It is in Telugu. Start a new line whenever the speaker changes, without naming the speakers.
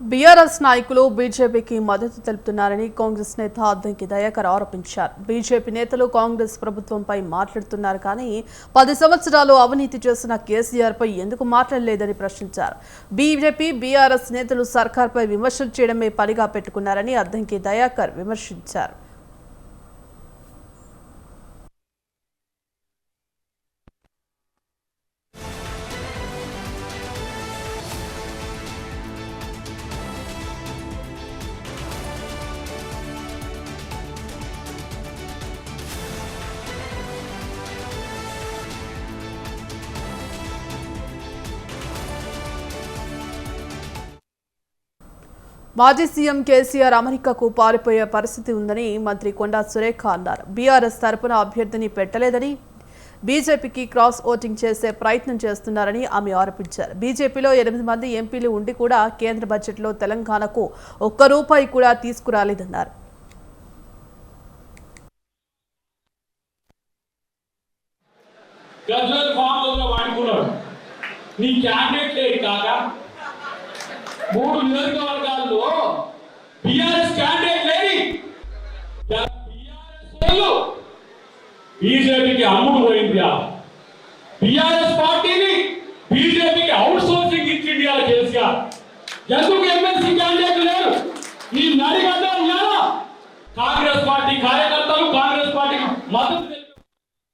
బీఆర్ఎస్ నాయకులు బీజేపీకి మద్దతు తెలుపుతున్నారని కాంగ్రెస్ నేత అద్దంకి దయాకర్ ఆరోపించారు. బీజేపీ నేతలు కాంగ్రెస్ ప్రభుత్వంపై మాట్లాడుతున్నారు కానీ పది సంవత్సరాలు అవినీతి చేసిన కేసీఆర్పై ఎందుకు మాట్లాడలేదని ప్రశ్నించారు. బీజేపీ బీఆర్ఎస్ నేతలు సర్కార్పై విమర్శలు చేయడమే పనిగా పెట్టుకున్నారని అద్దంకి దయాకర్ విమర్శించారు. మాజీ సీఎం కేసీఆర్ అమెరికాకు పారిపోయే పరిస్థితి ఉందని మంత్రి కొండా సురేఖ అన్నారు. బీఆర్ఎస్ తరపున అభ్యర్థిని పెట్టలేదని బీజేపీకి క్రాస్ ఓటింగ్ చేసే ప్రయత్నం చేస్తున్నారని ఆమె ఆరోపించారు. బీజేపీలో ఎనిమిది మంది ఎంపీలు ఉండి కూడా కేంద్ర బడ్జెట్లో తెలంగాణకు ఒక్క రూపాయి కూడా తీసుకురాలేదన్నారు.
నీ క్యాండిడేట్ లేదు మూడు నియోజకవర్గాల్లో బిఆర్ఎస్ క్యాండిడేట్ లేని బీజేపీకి అమ్ముడు పోయింది బిఆర్ఎస్ పార్టీని బీజేపీకి అవుట్ సోర్సింగ్ ఇచ్చింది ఆ కేసీఆర్. ఎందుకు ఎమ్మెల్సీ క్యాండిడేట్ లేరు? ఈ నడిగడ్డ ఉన్నారా కాంగ్రెస్ పార్టీ కార్య